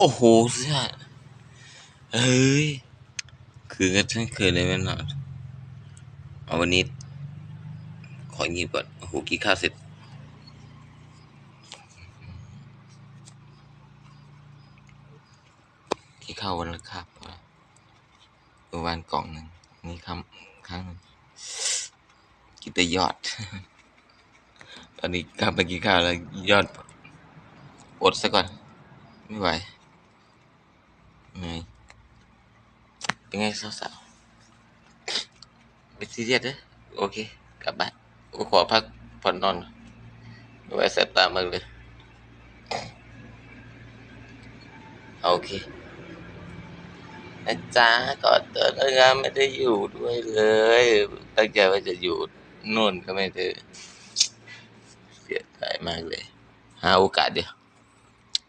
โอ้โหเสื้อเฮ้ย คือกันทั้งคืนเลยแม่นอนเอาวันนี้ ของีบก่อน โอ้โหกินข้าวเสร็จ กินข้าววันละครับเมื่อวานกล่องหนึ่งนี่คำครั้งนึงกินแต่ยอด ตอนนี้กลับไปกินข้าวแล้วยอด อดซะก่อน ไม่ไหวเหนื่อย เป็นไงสาวๆไม่ซีเรียสเด้อโอเค กลับบ้านกูขอพักผ่อนนอนไม่ไหวแสบตามากเลยโอเคนะจ๊ะก่อนเติร์นงานไม่ได้อยู่ด้วยเลย ตั้งใจว่าจะอยู่นู่นก็ไม่ได้เสียใจมากเลย หาโอกาสเดียว